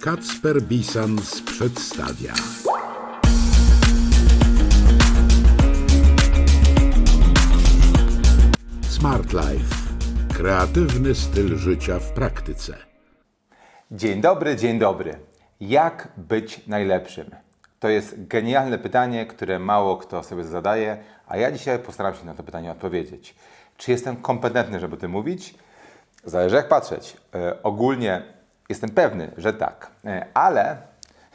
Kacper Bisans przedstawia. Smart Life. Kreatywny styl życia w praktyce. Dzień dobry, dzień dobry. Jak być najlepszym? To jest genialne pytanie, które mało kto sobie zadaje, a ja dzisiaj postaram się na to pytanie odpowiedzieć. Czy jestem kompetentny, żeby o tym mówić? Zależy jak patrzeć. E, ogólnie jestem pewny, że tak, e, ale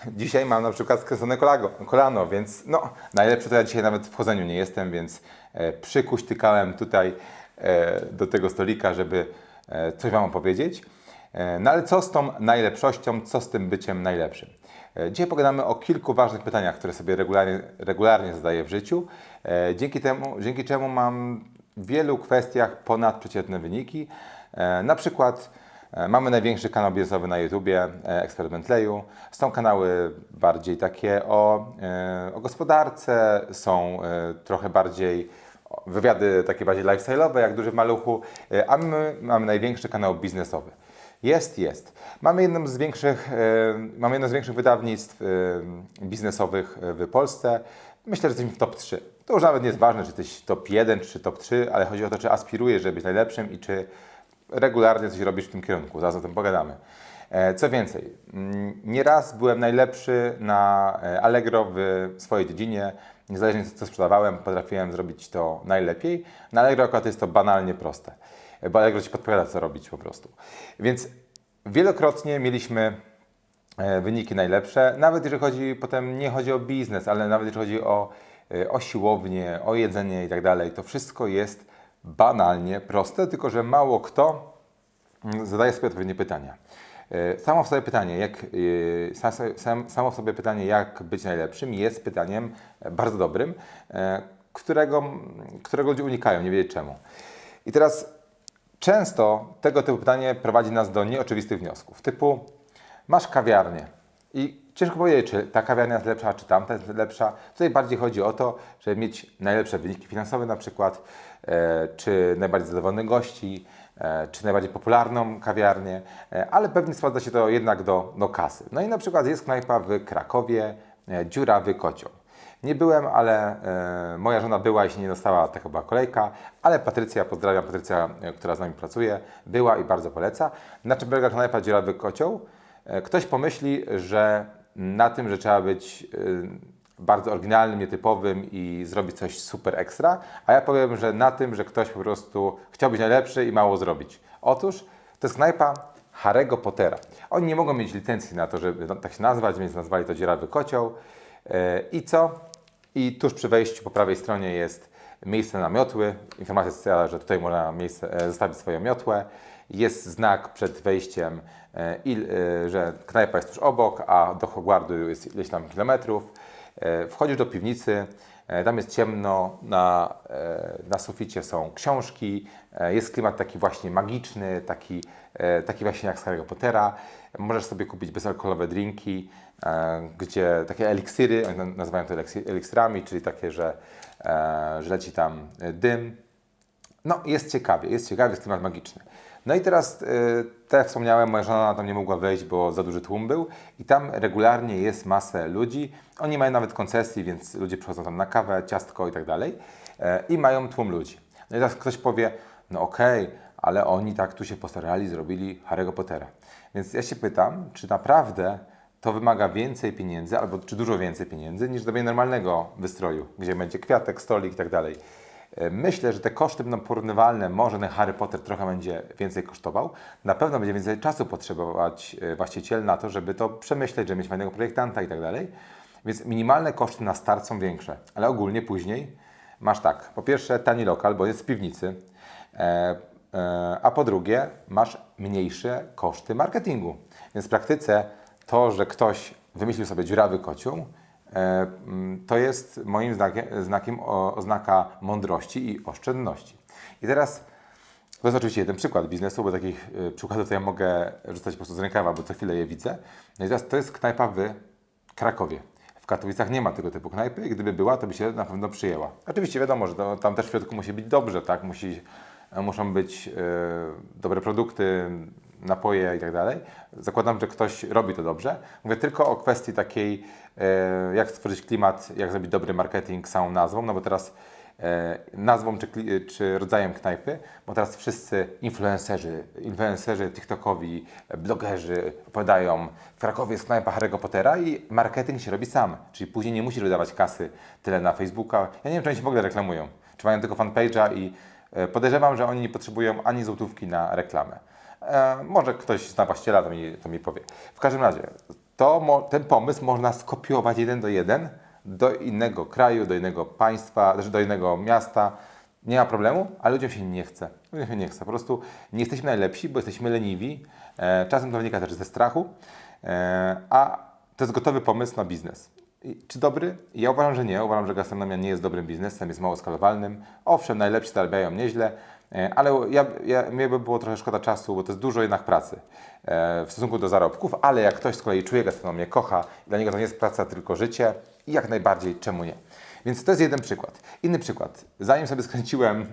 dzisiaj mam na przykład skreślone kolano, więc no, najlepszy to ja dzisiaj nawet w chodzeniu nie jestem, więc e, przykuśtykałem tutaj e, do tego stolika, żeby coś Wam opowiedzieć. No ale co z tą najlepszością, co z tym byciem najlepszym? Dzisiaj pogadamy o kilku ważnych pytaniach, które sobie regularnie, regularnie zadaję w życiu, dzięki, temu, dzięki czemu mam w wielu kwestiach ponadprzeciętne wyniki. Na przykład mamy największy kanał biznesowy na YouTubie, e, Eksperyment Leju. Są kanały bardziej takie o, e, o gospodarce, są e, trochę bardziej wywiady takie bardziej lifestyle'owe, jak duży w maluchu, e, a my mamy największy kanał biznesowy. Jest, jest. Mamy jedną z większych, e, mamy jedno z większych wydawnictw e, biznesowych w Polsce. Myślę, że jesteśmy w top 3. To już nawet nie jest ważne, czy jesteś top 1 czy top 3, ale chodzi o to, czy aspirujesz, żeby być najlepszym i czy regularnie coś robisz w tym kierunku. Zaraz o tym pogadamy. E, Co więcej, mm, nieraz byłem najlepszy na e, Allegro w swojej dziedzinie. Niezależnie co sprzedawałem, potrafiłem zrobić to najlepiej. Na Allegro akurat jest to banalnie proste, e, bo Allegro Ci podpowiada, co robić po prostu. Więc wielokrotnie mieliśmy wyniki najlepsze, nawet jeżeli chodzi, potem nie chodzi o biznes, ale nawet jeżeli chodzi o, o siłownię, o jedzenie i tak dalej, to wszystko jest banalnie proste, tylko że mało kto mm, zadaje sobie odpowiednie pytania. E, Samo w sobie pytanie, jak, e, sa- sa- sam, samo w sobie pytanie, jak być najlepszym, jest pytaniem e, bardzo dobrym, którego, którego ludzie unikają, nie wiedzieć czemu. I teraz często tego typu pytanie prowadzi nas do nieoczywistych wniosków, typu masz kawiarnię i ciężko powiedzieć, czy ta kawiarnia jest lepsza, czy tamta jest lepsza. Tutaj bardziej chodzi o to, żeby mieć najlepsze wyniki finansowe na przykład, czy najbardziej zadowolonych gości, e, czy najbardziej popularną kawiarnię, e, ale pewnie sprowadza się to jednak do, do kasy. No i na przykład jest knajpa w Krakowie, e, Dziurawy Kocioł. Nie byłem, ale e, moja żona była i się nie dostała, taka była kolejka, ale Patrycja, pozdrawiam Patrycja, e, która z nami pracuje, była i bardzo poleca. Na czym polega knajpa Dziurawy Kocioł? E, Ktoś pomyśli, że na tym, że trzeba być e, bardzo oryginalnym, nietypowym i zrobić coś super ekstra, a ja powiem, że na tym, że ktoś po prostu chciał być najlepszy i mało zrobić. Otóż to jest knajpa Harry'ego Pottera. Oni nie mogą mieć licencji na to, żeby no, tak się nazwać, więc nazwali to Dziurawy Kocioł. E, I co? I tuż przy wejściu po prawej stronie jest miejsce na miotły. Informacja socjalna, że tutaj można miejsce, e, zostawić swoją miotłę. Jest znak przed wejściem, e, że knajpa jest tuż obok, a do Hogwartu jest ileś tam kilometrów. E, Wchodzisz do piwnicy, e, tam jest ciemno, na, e, na suficie są książki, jest klimat taki właśnie magiczny, taki, taki właśnie jak z Harry'ego Pottera. Możesz sobie kupić bezalkoholowe drinki, gdzie takie eliksiry, nazywają to eliksir- eliksirami, czyli takie, że, że leci tam dym, no, jest ciekawie, jest ciekawie, jest klimat magiczny. No i teraz, y, tak wspomniałem, moja żona tam nie mogła wejść, bo za duży tłum był i tam regularnie jest masę ludzi. Oni mają nawet koncesji, więc ludzie przychodzą tam na kawę, ciastko i tak dalej e, i mają tłum ludzi. No i teraz ktoś powie, no okej, ale oni tak tu się postarali, zrobili Harry'ego Pottera. Więc ja się pytam, czy naprawdę to wymaga więcej pieniędzy, albo czy dużo więcej pieniędzy, niż zrobienie normalnego wystroju, gdzie będzie kwiatek, stolik i tak dalej. E, Myślę, że te koszty będą porównywalne. Może ten Harry Potter trochę będzie więcej kosztował. Na pewno będzie więcej czasu potrzebować e, właściciel na to, żeby to przemyśleć, żeby mieć fajnego projektanta i tak dalej. Więc minimalne koszty na start są większe, ale ogólnie później masz tak. Po pierwsze, tani lokal, bo jest w piwnicy. E, a po drugie, masz mniejsze koszty marketingu. Więc w praktyce to, że ktoś wymyślił sobie dziurawy kocioł, to jest moim znakiem, znakiem oznaka mądrości i oszczędności. I teraz to jest oczywiście jeden przykład biznesu, bo takich e, przykładów to ja mogę rzucać po prostu z rękawa, bo co chwilę je widzę. No i teraz to jest knajpa w Krakowie. W Katowicach nie ma tego typu knajpy i gdyby była, to by się na pewno przyjęła. Oczywiście wiadomo, że to, tam też w środku musi być dobrze, tak? Musi, muszą być e, dobre produkty, napoje i tak dalej. Zakładam, że ktoś robi to dobrze. Mówię tylko o kwestii takiej, e, jak stworzyć klimat, jak zrobić dobry marketing samą nazwą, no bo teraz e, nazwą czy, czy rodzajem knajpy, bo teraz wszyscy influencerzy, influencerzy TikTokowi, e, blogerzy opowiadają, w Krakowie jest knajpa Harry'ego Pottera i marketing się robi sam, czyli później nie musisz wydawać kasy tyle na Facebooka. Ja nie wiem, czy oni się w ogóle reklamują, czy mają tylko fanpage'a i e, podejrzewam, że oni nie potrzebują ani złotówki na reklamę. E, może ktoś zna właściciela, to mi, to mi powie. W każdym razie, to, ten pomysł można skopiować jeden do jeden do innego kraju, do innego państwa, znaczy do innego miasta. Nie ma problemu, ale ludziom się nie chce. Ludziom się nie chce. Po prostu nie jesteśmy najlepsi, bo jesteśmy leniwi. E, czasem to wynika też ze strachu, e, a to jest gotowy pomysł na biznes. Czy dobry? Ja uważam, że nie. Uważam, że gastronomia nie jest dobrym biznesem, jest mało skalowalnym. Owszem, najlepsi zarabiają nieźle, ale ja, ja, mnie by było trochę szkoda czasu, bo to jest dużo jednak pracy e, w stosunku do zarobków, ale jak ktoś z kolei czuje gastronomię, kocha, dla niego to nie jest praca, tylko życie i jak najbardziej, czemu nie? Więc to jest jeden przykład. Inny przykład. Zanim sobie skręciłem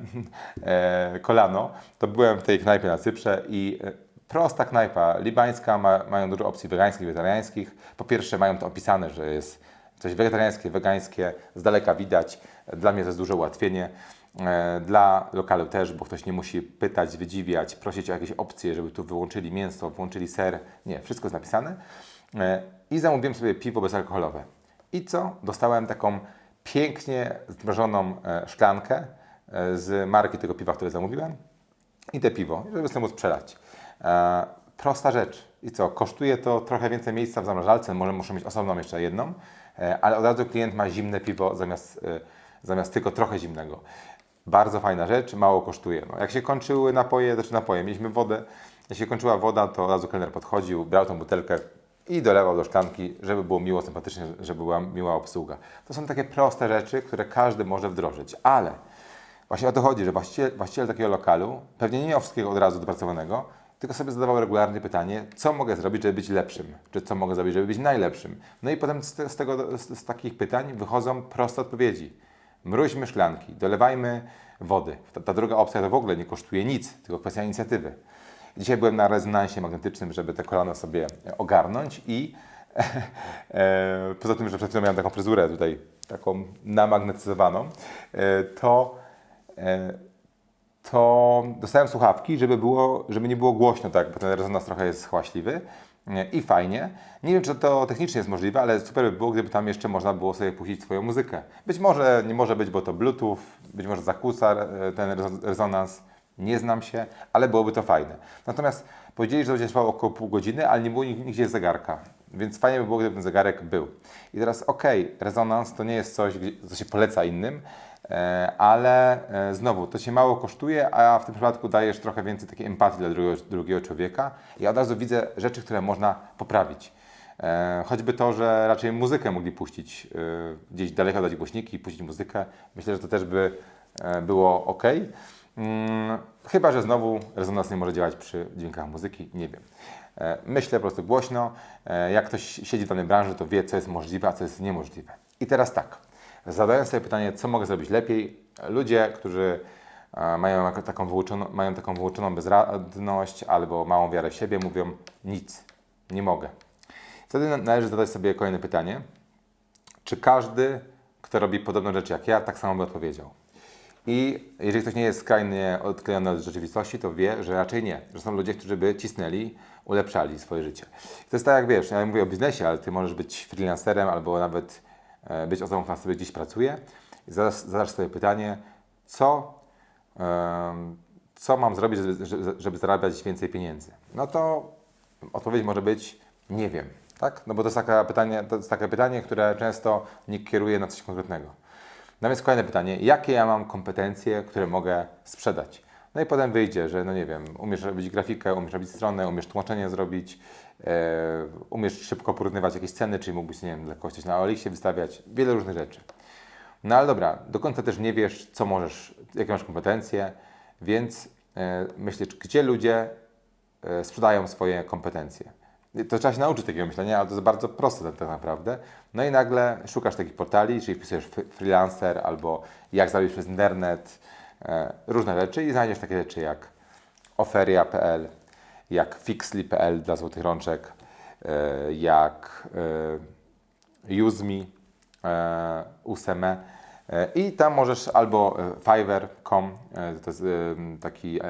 e, kolano, to byłem w tej knajpie na Cyprze i e, prosta knajpa libańska, ma, mają dużo opcji wegańskich, wegetariańskich. Po pierwsze mają to opisane, że jest coś wegetariańskie, wegańskie, z daleka widać. Dla mnie to jest duże ułatwienie. E, Dla lokalu też, bo ktoś nie musi pytać, wydziwiać, prosić o jakieś opcje, żeby tu wyłączyli mięso, włączyli ser. Nie, wszystko jest napisane. E, I zamówiłem sobie piwo bezalkoholowe. I co? Dostałem taką pięknie zmrożoną e, szklankę z marki tego piwa, które zamówiłem i te piwo, żeby sobie móc przelać. Prosta rzecz. I co? Kosztuje to trochę więcej miejsca w zamrażalce, może muszę mieć osobną jeszcze jedną, ale od razu klient ma zimne piwo zamiast, zamiast tylko trochę zimnego. Bardzo fajna rzecz, mało kosztuje. No, jak się kończyły napoje, znaczy napoje, mieliśmy wodę, jak się kończyła woda, to od razu kelner podchodził, brał tą butelkę i dolewał do szklanki, żeby było miło, sympatycznie, żeby była miła obsługa. To są takie proste rzeczy, które każdy może wdrożyć, ale Właśnie o to chodzi, że właściciel, właściciel takiego lokalu pewnie nie miał wszystkiego od razu dopracowanego, tylko sobie zadawał regularnie pytanie, co mogę zrobić, żeby być lepszym, czy co mogę zrobić, żeby być najlepszym. No i potem z, te- z, tego, z, z takich pytań wychodzą proste odpowiedzi. Mróźmy szklanki, dolewajmy wody. Ta, ta druga opcja to w ogóle nie kosztuje nic, tylko kwestia inicjatywy. Dzisiaj byłem na rezonansie magnetycznym, żeby te kolano sobie ogarnąć i e, poza tym, że przed chwilą miałem taką fryzurę tutaj, taką namagnetyzowaną, e, to e, to dostałem słuchawki, żeby, było, żeby nie było głośno, tak, bo ten rezonans trochę jest hałaśliwy e, i fajnie. Nie wiem, czy to technicznie jest możliwe, ale super by było, gdyby tam jeszcze można było sobie puścić swoją muzykę. Być może nie może być, bo to Bluetooth, być może zakłóca e, ten rezo- rezonans, nie znam się, ale byłoby to fajne. Natomiast powiedzieli, że to będzie trwało około pół godziny, ale nie było nig- nigdzie zegarka. Więc fajnie by było, gdyby ten zegarek był. I teraz okej, rezonans to nie jest coś, co się poleca innym, e, ale e, znowu, to się mało kosztuje, a w tym przypadku dajesz trochę więcej takiej empatii dla drugiego, drugiego człowieka. I od razu widzę rzeczy, które można poprawić. E, choćby to, że raczej muzykę mogli puścić, gdzieś daleko dać głośniki puścić muzykę. Myślę, że to też by było ok. Mm, chyba, że znowu rezonans nie może działać przy dźwiękach muzyki, nie wiem. E, myślę po prostu głośno. E, jak ktoś siedzi w danej branży, to wie, co jest możliwe, a co jest niemożliwe. I teraz tak, zadając sobie pytanie, co mogę zrobić lepiej, ludzie, którzy e, mają taką wyuczoną, mają taką wyuczoną bezradność albo małą wiarę w siebie, mówią nic, nie mogę. Wtedy na- należy zadać sobie kolejne pytanie, czy każdy, kto robi podobne rzeczy jak ja, tak samo by odpowiedział. I jeżeli ktoś nie jest skrajnie odklejony od rzeczywistości, to wie, że raczej nie. Że są ludzie, którzy by cisnęli, ulepszali swoje życie. To jest tak jak wiesz, ja mówię o biznesie, ale ty możesz być freelancerem albo nawet e, być osobą, która sobie gdzieś pracuje. I zadasz, sobie pytanie, co, co mam zrobić, żeby, żeby- zarabiać więcej pieniędzy? No to odpowiedź może być nie wiem. Tak? No bo to jest, pytanie, to jest takie pytanie, które często nie kieruje na coś konkretnego. No więc kolejne pytanie, jakie ja mam kompetencje, które mogę sprzedać? No i potem wyjdzie, że no nie wiem, umiesz robić grafikę, umiesz robić stronę, umiesz tłumaczenie zrobić, e, umiesz szybko porównywać jakieś ceny, czyli mógłbyś, nie wiem, dla kogoś na OLX wystawiać, wiele różnych rzeczy. No ale dobra, do końca też nie wiesz, co możesz, jakie masz kompetencje, więc e, myślisz, gdzie ludzie e, sprzedają swoje kompetencje. To trzeba się nauczyć takiego myślenia, ale to jest bardzo proste tak, tak naprawdę. No i nagle szukasz takich portali, czyli wpisujesz fr- freelancer albo jak zarobić przez internet, e, różne rzeczy i znajdziesz takie rzeczy jak oferia.pl, jak Fixly.pl dla złotych rączek, e, jak e, UseMe, e, Useme. E, I tam możesz albo e, Fiverr.com, e, to jest taki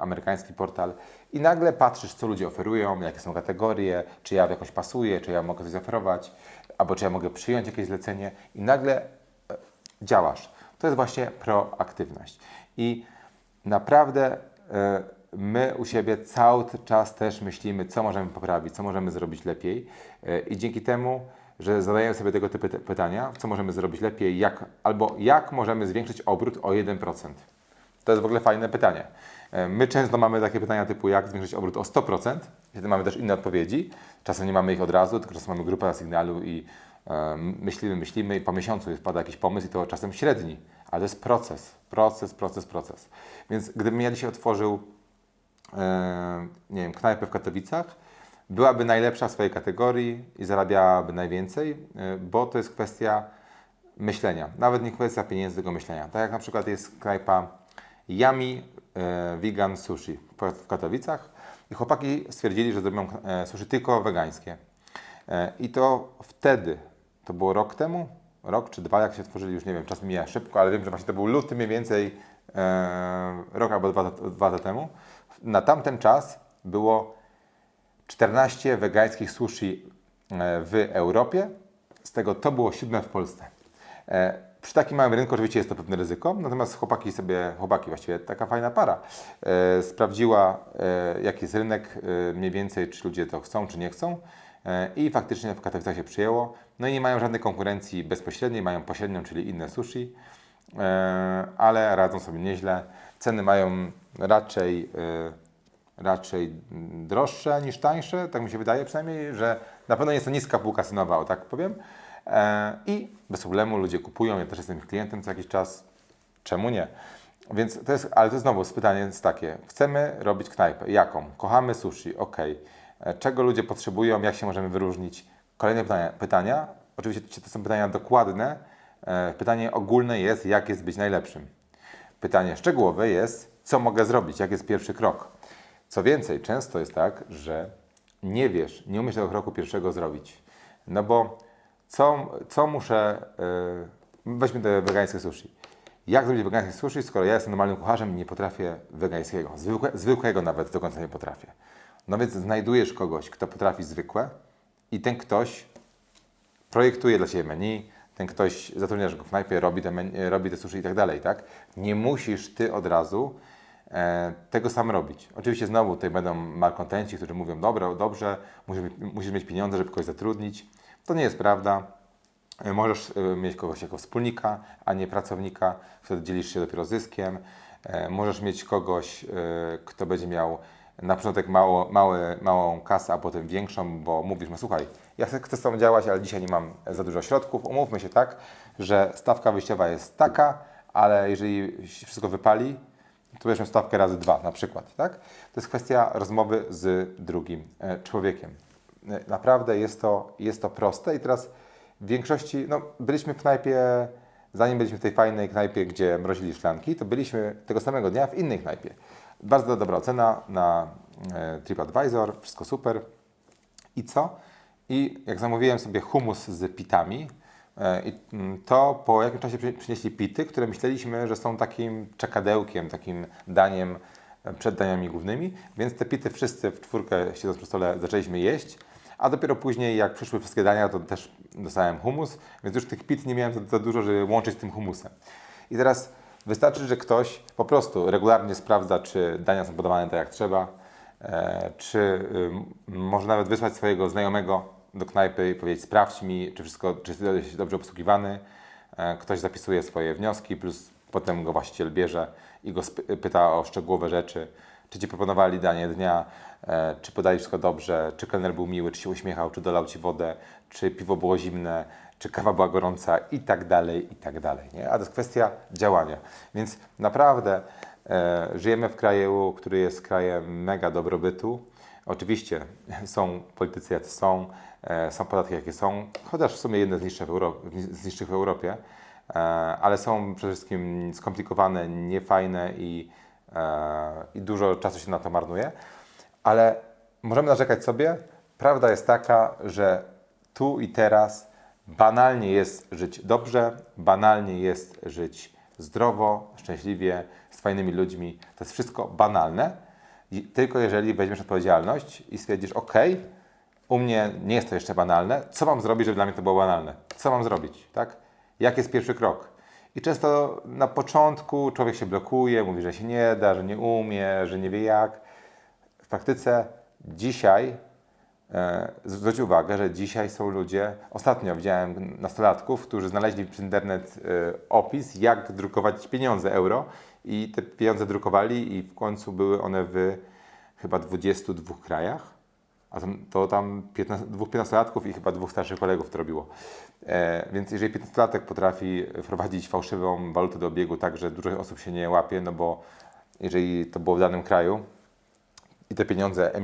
amerykański portal, i nagle patrzysz, co ludzie oferują, jakie są kategorie, czy ja jakoś pasuję, czy ja mogę coś zaoferować, albo czy ja mogę przyjąć jakieś zlecenie, i nagle e, działasz. To jest właśnie proaktywność. I naprawdę e, my u siebie cały czas też myślimy, co możemy poprawić, co możemy zrobić lepiej. E, I dzięki temu, że zadajemy sobie tego typu pytania, co możemy zrobić lepiej, jak, albo jak możemy zwiększyć obrót o 1%. To jest w ogóle fajne pytanie. E, My często mamy takie pytania typu, jak zwiększyć obrót o 100%. Wtedy mamy też inne odpowiedzi. Czasem nie mamy ich od razu, tylko czasem mamy grupę na sygnalu i e, myślimy, myślimy i po miesiącu wpada jakiś pomysł i to czasem średni. Ale to jest proces, proces, proces, proces. Więc gdybym ja dzisiaj otworzył e, nie wiem, knajpę w Katowicach, byłaby najlepsza w swojej kategorii i zarabiałaby najwięcej, bo to jest kwestia myślenia. Nawet nie kwestia pieniędzy, tylko myślenia. Tak jak na przykład jest knajpa Yami Vegan Sushi w- Katowicach i chłopaki stwierdzili, że zrobią e, sushi tylko wegańskie. E, I to wtedy, to było rok temu, rok czy dwa, jak się tworzyli, już nie wiem, czas mija szybko, ale wiem, że właśnie to był luty mniej więcej e, rok albo dwa, dwa lata temu. Na tamten czas było 14 wegańskich sushi e, w Europie, z tego to było siódme w Polsce. E, Przy takim małym rynku oczywiście jest to pewne ryzyko, natomiast chłopaki sobie, chłopaki właściwie taka fajna para, e, sprawdziła e, jaki jest rynek e, mniej więcej, czy ludzie to chcą, czy nie chcą e, i faktycznie w Katowicach się przyjęło. No i nie mają żadnej konkurencji bezpośredniej, mają pośrednią, czyli inne sushi, e, ale radzą sobie nieźle. Ceny mają raczej e, raczej droższe niż tańsze, tak mi się wydaje przynajmniej, że na pewno jest to niska półka cenowa, o tak powiem. E, I bez problemu ludzie kupują, ja też jestem ich klientem co jakiś czas, czemu nie? Więc to jest, ale to znowu pytanie jest takie, chcemy robić knajpę, jaką? Kochamy sushi, ok. Czego ludzie potrzebują, jak się możemy wyróżnić? Kolejne pytania, pytania. oczywiście to są pytania dokładne, E, pytanie ogólne jest, jak jest być najlepszym. Pytanie szczegółowe jest, co mogę zrobić, jak jest pierwszy krok. Co więcej, często jest tak, że nie wiesz, nie umiesz tego kroku pierwszego zrobić. No bo co, co muszę. Yy, weźmy te wegańskie sushi. Jak zrobić wegańskie sushi, skoro ja jestem normalnym kucharzem i nie potrafię wegańskiego? Zwykłe, zwykłego nawet do końca nie potrafię. No więc znajdujesz kogoś, kto potrafi zwykłe i ten ktoś projektuje dla Ciebie menu, ten ktoś zatrudniasz go w robi te, menu, robi te sushi i tak dalej, tak? Nie musisz Ty od razu e, tego sam robić. Oczywiście znowu tutaj będą malkontenci, którzy mówią, dobra, dobrze, musisz, musisz mieć pieniądze, żeby kogoś zatrudnić. To nie jest prawda. E, Możesz e, mieć kogoś jako wspólnika, a nie pracownika, wtedy dzielisz się dopiero zyskiem. E, Możesz mieć kogoś, kto będzie miał na początek mało, małe, małą kasę, a potem większą, bo mówisz, no słuchaj, ja chcę, z Tobą działać, ale dzisiaj nie mam za dużo środków. Umówmy się tak, że stawka wyjściowa jest taka, ale jeżeli wszystko wypali, to weźmy stawkę razy dwa na przykład, tak? To jest kwestia rozmowy z drugim człowiekiem. Naprawdę jest to, jest to proste i teraz w większości, no byliśmy w knajpie, zanim byliśmy w tej fajnej knajpie, gdzie mrozili szklanki, to byliśmy tego samego dnia w innej knajpie. Bardzo dobra ocena na e, TripAdvisor, wszystko super. I co? I jak zamówiłem sobie humus z pitami, e, mm, to po jakimś czasie przy- przynieśli pity, które myśleliśmy, że są takim czekadełkiem, takim daniem przed daniami głównymi, więc te pity wszyscy w czwórkę siedząc przy stole zaczęliśmy jeść, a dopiero później jak przyszły wszystkie dania, to też dostałem humus, więc już tych pit nie miałem za, za dużo, żeby łączyć z tym humusem. I teraz wystarczy, że ktoś po prostu regularnie sprawdza, czy dania są podawane tak jak trzeba, e, czy y, może nawet wysłać swojego znajomego do knajpy i powiedzieć sprawdź mi, czy wszystko, czy jest dobrze obsługiwany. E, ktoś zapisuje swoje wnioski, plus potem go właściciel bierze i go pyta o szczegółowe rzeczy, czy ci proponowali danie dnia, czy podali wszystko dobrze, czy kelner był miły, czy się uśmiechał, czy dolał ci wodę, czy piwo było zimne, czy kawa była gorąca i tak dalej, i tak dalej. Nie? A to jest kwestia działania. Więc naprawdę e, żyjemy w kraju, który jest krajem mega dobrobytu. Oczywiście są politycy, jacy są, e, są podatki, jakie są, chociaż w sumie jedne z niższych w, Euro- z niższych w Europie, e, ale są przede wszystkim skomplikowane, niefajne i, e, i dużo czasu się na to marnuje. Ale możemy narzekać sobie. Prawda jest taka, że tu i teraz banalnie jest żyć dobrze, banalnie jest żyć zdrowo, szczęśliwie, z fajnymi ludźmi. To jest wszystko banalne. I tylko jeżeli weźmiesz odpowiedzialność i stwierdzisz, ok, u mnie nie jest to jeszcze banalne, co mam zrobić, żeby dla mnie to było banalne? Co mam zrobić, tak? Jaki jest pierwszy krok? I często na początku człowiek się blokuje, mówi, że się nie da, że nie umie, że nie wie jak. Praktyce dzisiaj e, zwróć uwagę, że dzisiaj są ludzie, ostatnio widziałem nastolatków, którzy znaleźli przez internet e, opis, jak drukować pieniądze euro i te pieniądze drukowali i w końcu były one w chyba 22 krajach. A tam, to tam 15, dwóch 15-latków i chyba dwóch starszych kolegów to robiło. E, więc jeżeli 15-latek potrafi wprowadzić fałszywą walutę do obiegu tak, że dużo osób się nie łapie, no bo jeżeli to było w danym kraju i te pieniądze e,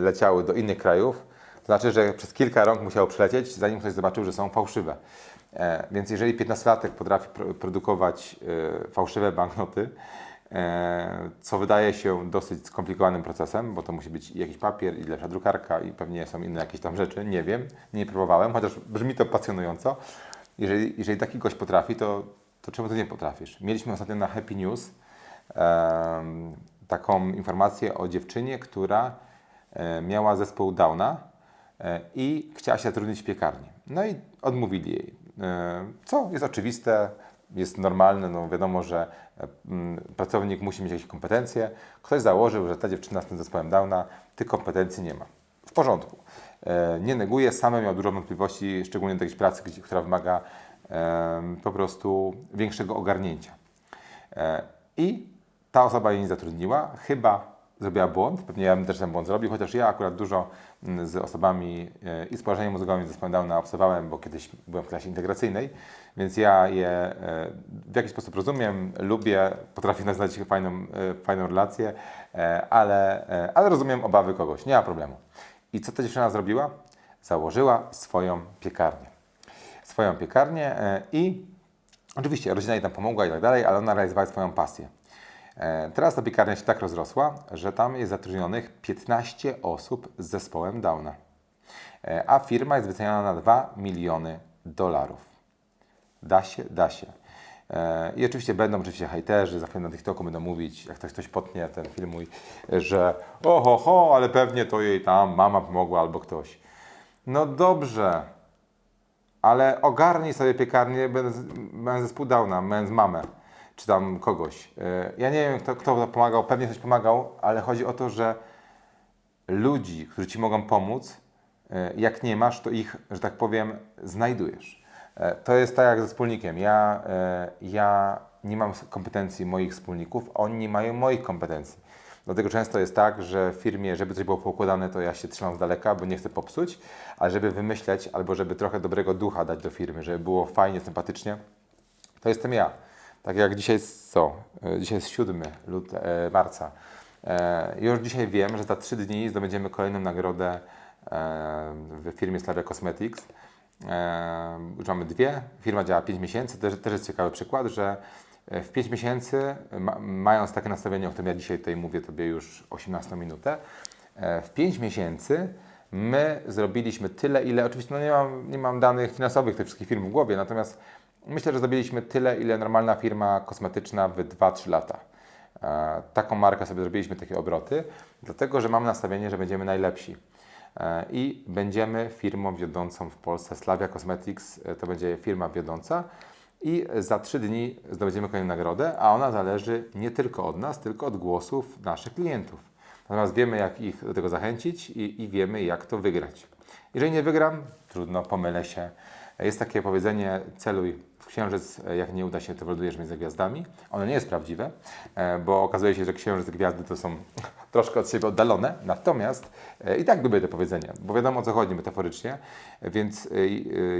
leciały do innych krajów, to znaczy, że przez kilka rąk musiało przelecieć, zanim ktoś zobaczył, że są fałszywe. E, więc jeżeli 15-latek potrafi pro- produkować e, fałszywe banknoty, co wydaje się dosyć skomplikowanym procesem, bo to musi być jakiś papier, i lepsza drukarka, i pewnie są inne jakieś tam rzeczy, nie wiem, nie próbowałem, chociaż brzmi to pasjonująco. Jeżeli, jeżeli taki gość potrafi, to, to czemu ty nie potrafisz? Mieliśmy ostatnio na Happy News taką informację o dziewczynie, która e, miała zespół Downa e, i chciała się zatrudnić w piekarni. No i odmówili jej. E, Co jest oczywiste, jest normalne, no wiadomo, że pracownik musi mieć jakieś kompetencje. Ktoś założył, że ta dziewczyna z tym zespołem Downa tych kompetencji nie ma. W porządku. Nie neguję, same miał dużo wątpliwości, szczególnie do jakiejś pracy, która wymaga po prostu większego ogarnięcia. I ta osoba jej nie zatrudniła, chyba zrobiła błąd, pewnie ja bym też ten błąd zrobił, chociaż ja akurat dużo mm, z osobami e, i z porażeniem mózgowym zespołem Downa obserwowałem, bo kiedyś byłem w klasie integracyjnej, więc ja je e, w jakiś sposób rozumiem, lubię, potrafię znaleźć fajną, e, fajną relację, ale, ale rozumiem obawy kogoś, nie ma problemu. I co ta dziewczyna zrobiła? Założyła swoją piekarnię. Swoją piekarnię i Oczywiście rodzina jej tam pomogła i tak dalej, ale ona realizowała swoją pasję. E, Teraz ta piekarnia się tak rozrosła, że tam jest zatrudnionych 15 osób z zespołem Downa. E, A firma jest wyceniana na 2 miliony dolarów. Da się, da się. E, I oczywiście będą oczywiście hejterzy, za chwilę na TikToku będą mówić, jak ktoś, ktoś potnie ten film mój, że oho, ho, ale pewnie to jej tam mama pomogła albo ktoś. No dobrze, ale ogarnij sobie piekarnię, mając zespół Downa, mając mamę, czy tam kogoś. E, Ja nie wiem, kto, kto pomagał, pewnie ktoś pomagał, ale chodzi o to, że ludzi, którzy Ci mogą pomóc, e, jak nie masz, to ich, że tak powiem, znajdujesz. E, To jest tak jak ze wspólnikiem. Ja, ja nie mam kompetencji moich wspólników, oni nie mają moich kompetencji. Dlatego często jest tak, że w firmie, żeby coś było poukładane, to ja się trzymam z daleka, bo nie chcę popsuć, ale żeby wymyśleć albo żeby trochę dobrego ducha dać do firmy, żeby było fajnie, sympatycznie, to jestem ja. Tak jak dzisiaj jest co? E, Dzisiaj jest 7 lut, e, marca. E, już dzisiaj wiem, że za 3 dni zdobędziemy kolejną nagrodę e, w firmie Slavia Cosmetics. E, już mamy dwie. Firma działa 5 miesięcy. Też, też jest ciekawy przykład, że e, w 5 miesięcy, ma, mając takie nastawienie, o którym ja dzisiaj tutaj mówię Tobie już 18 minutę, e, w 5 miesięcy my zrobiliśmy tyle, ile, oczywiście no nie, mam, nie mam danych finansowych tych wszystkich firm w głowie, natomiast myślę, że zrobiliśmy tyle, ile normalna firma kosmetyczna w 2-3 lata. E, taką markę sobie zrobiliśmy, takie obroty, dlatego że mamy nastawienie, że będziemy najlepsi. E, I będziemy firmą wiodącą w Polsce. Slavia Cosmetics e, to będzie firma wiodąca. I za trzy dni zdobędziemy kolejną nagrodę, a ona zależy nie tylko od nas, tylko od głosów naszych klientów. Natomiast wiemy, jak ich do tego zachęcić i, i wiemy, jak to wygrać. Jeżeli nie wygram, trudno, pomylę się. Jest takie powiedzenie, celuj w księżyc, jak nie uda się, to wylądujesz między gwiazdami. Ono nie jest prawdziwe, e, bo okazuje się, że księżyc i gwiazdy to są troszkę od siebie oddalone, natomiast e, i tak lubię te powiedzenia, bo wiadomo o co chodzi metaforycznie, więc e,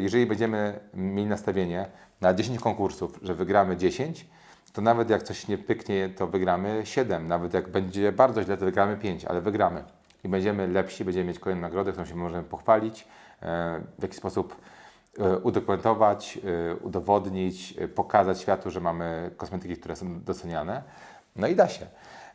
jeżeli będziemy mieli nastawienie na 10 konkursów, że wygramy 10, to nawet jak coś nie pyknie, to wygramy 7, nawet jak będzie bardzo źle, to wygramy 5, ale wygramy. I będziemy lepsi, będziemy mieć kolejną nagrodę, którą się możemy pochwalić, w jakiś sposób udokumentować, e, udowodnić, e, pokazać światu, że mamy kosmetyki, które są doceniane. No i da się.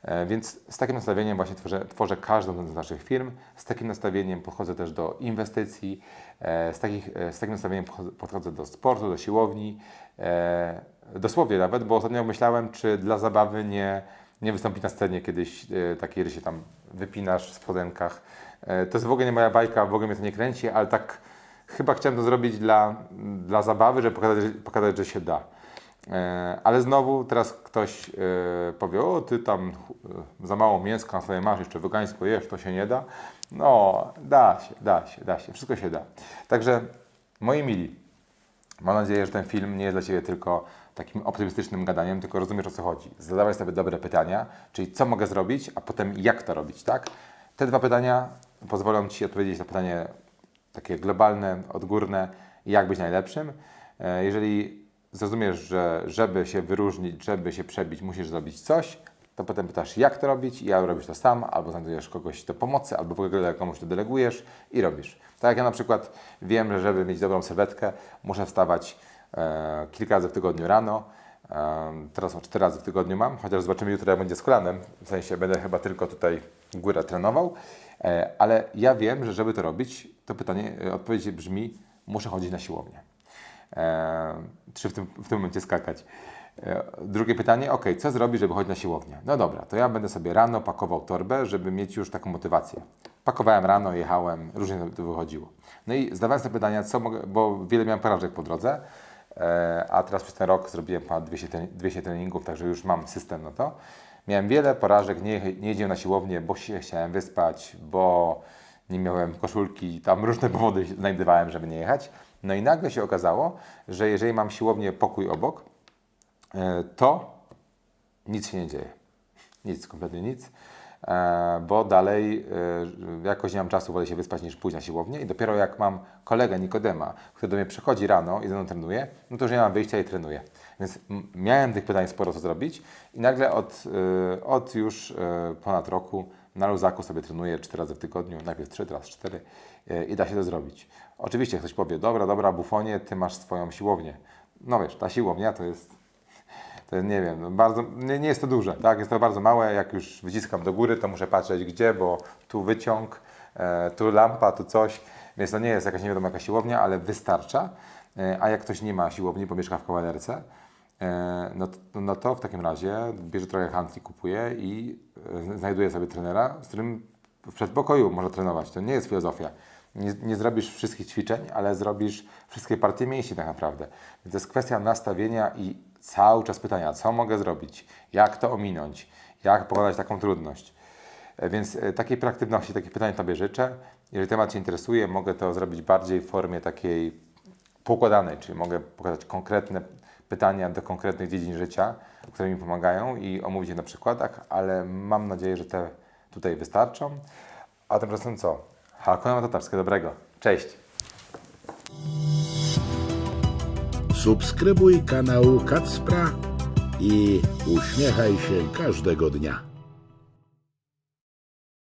E, Więc z takim nastawieniem właśnie tworzę, tworzę każdą z naszych firm. Z takim nastawieniem podchodzę też do inwestycji. E, Z, takich, e, z takim nastawieniem podchodzę- do sportu, do siłowni. E, Dosłownie nawet, bo ostatnio myślałem, czy dla zabawy nie, nie wystąpić na scenie kiedyś e, takiej, że się tam wypinasz w spodenkach. E, To jest w ogóle nie moja bajka, w ogóle mnie to nie kręci, ale tak chyba chciałem to zrobić dla, dla zabawy, żeby pokazać, pokazać, że się da. E, Ale znowu teraz ktoś e, powie, o ty tam e, za mało mięska sobie masz, jeszcze wegańsko jesz, to się nie da. No, da się, da się, da się, wszystko się da. Także moi mili, mam nadzieję, że ten film nie jest dla Ciebie tylko takim optymistycznym gadaniem, tylko rozumiesz o co chodzi. Zadawaj sobie dobre pytania, czyli co mogę zrobić, a potem jak to robić, tak? Te dwa pytania pozwolą Ci odpowiedzieć na pytanie takie globalne, odgórne, jak być najlepszym. E, Jeżeli zrozumiesz, że żeby się wyróżnić, żeby się przebić, musisz zrobić coś, to potem pytasz, jak to robić i albo robisz to sam, albo znajdujesz kogoś do pomocy, albo w ogóle komuś to delegujesz i robisz. Tak jak ja na przykład wiem, że żeby mieć dobrą sylwetkę, muszę wstawać e, kilka razy w tygodniu rano. E, teraz o cztery razy w tygodniu mam, chociaż zobaczymy jutro, jak będzie z kolanem. W sensie będę chyba tylko tutaj górę trenował. E, ale ja wiem, że żeby to robić, to pytanie, e, odpowiedź brzmi, muszę chodzić na siłownię. E, czy w tym, w tym momencie skakać. E, drugie pytanie, ok, co zrobić, żeby chodzić na siłownię? No dobra, to ja będę sobie rano pakował torbę, żeby mieć już taką motywację. Pakowałem rano, jechałem, różnie to wychodziło. No i zdawałem sobie pytania, co mogę, bo wiele miałem porażek po drodze, e, a teraz przez ten rok zrobiłem ponad 200, trening- 200 treningów, także już mam system na to. Miałem wiele porażek, nie, nie jeździłem na siłownię, bo się chciałem wyspać, bo nie miałem koszulki, tam różne powody znajdowałem, żeby nie jechać. No i nagle się okazało, że jeżeli mam siłownię pokój obok, e, to nic się nie dzieje. Nic, kompletnie nic. E, Bo dalej e, jakoś nie mam czasu, wolę się wyspać niż pójść na siłownię i dopiero jak mam kolegę Nikodema, który do mnie przychodzi rano i ze mną trenuje, no to już nie mam wyjścia i trenuję. Więc miałem tych pytań sporo co zrobić i nagle od, od już ponad roku na luzaku sobie trenuję 4 razy w tygodniu, najpierw 3, teraz 4 e, i da się to zrobić. Oczywiście ktoś powie, dobra, dobra, bufonie, ty masz swoją siłownię. No wiesz, ta siłownia to jest to nie wiem, no bardzo, nie, nie jest to duże, tak? Jest to bardzo małe. Jak już wyciskam do góry, to muszę patrzeć gdzie, bo tu wyciąg, e, tu lampa, tu coś. Więc to nie jest jakaś nie wiadomo jaka siłownia, ale wystarcza. E, a jak ktoś nie ma siłowni, bo mieszka w kawalerce, no, to- no to w takim razie bierze trochę handli, kupuje i e, znajduje sobie trenera, z którym w przedpokoju może trenować. To nie jest filozofia. Nie, nie zrobisz wszystkich ćwiczeń, ale zrobisz wszystkie partie mięśni tak naprawdę. Więc to jest kwestia nastawienia i cały czas pytania, co mogę zrobić, jak to ominąć, jak pokonać taką trudność. E, Więc e, takiej proaktywności, takich pytań Tobie życzę. Jeżeli temat Cię interesuje, mogę to zrobić bardziej w formie takiej poukładanej, czyli mogę pokazać konkretne pytania do konkretnych dziedzin życia, które mi pomagają i omówić je na przykładach, ale mam nadzieję, że te tutaj wystarczą. A tymczasem co? Hakuna Tatarskie, dobrego. Cześć! Subskrybuj kanał Kacpra i uśmiechaj się każdego dnia.